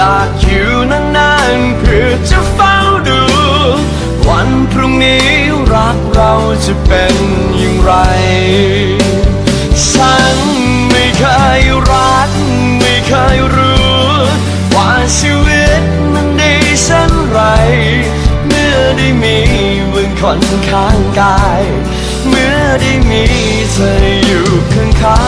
อยากอยู่นานๆเพื่อจะเฝ้าดู วันพรุ่งนี้รักเราจะเป็นอย่างไร ฉันไม่เคยรัก ไม่เคยรู้ ว่าชีวิตมันดีเช่นไร เมื่อได้มีมึงคนข้างกาย เมื่อได้มีเธออยู่ข้าง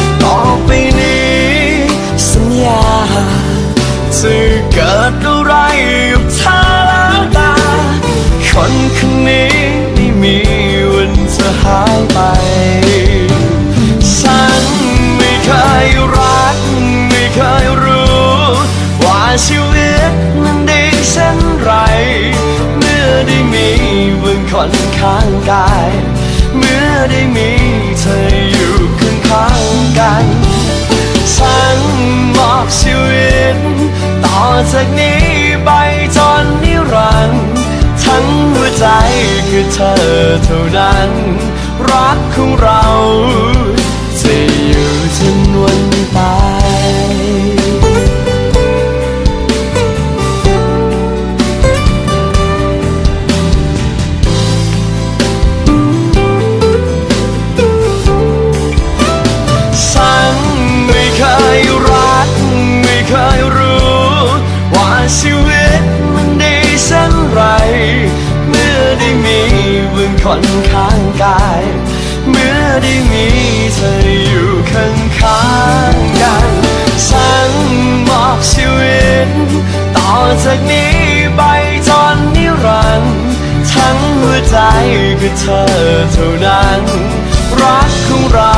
ต่อไปนี้ สัญญาจะเกิดอะไรกับเธอแล้วตา คนคนนี้ไม่มีวันจะหายไป ฉันไม่เคยรัก ไม่เคยรู้ ว่าชีวิตนั้นดีเช่นไร เมื่อได้มีมึงคนข้างกาย เมื่อได้มีเธออยู่ข้างข้างๆ กัน ฉันมอบชีวิต ต่อจากนี้ไปจนนิรันดร์ทั้งหัวใจคือเธอเท่านั้น รักของเรา ชีวิตมันดีเช่นไร เมื่อได้มีมึงคนข้างกาย เมื่อได้มีเธออยู่ข้างข้างๆกันฉันมอบชีวิต ต่อจากนี้ไปจนนิรันดร์ทั้งหัวใจคือเธอเท่านั้น รักของเรา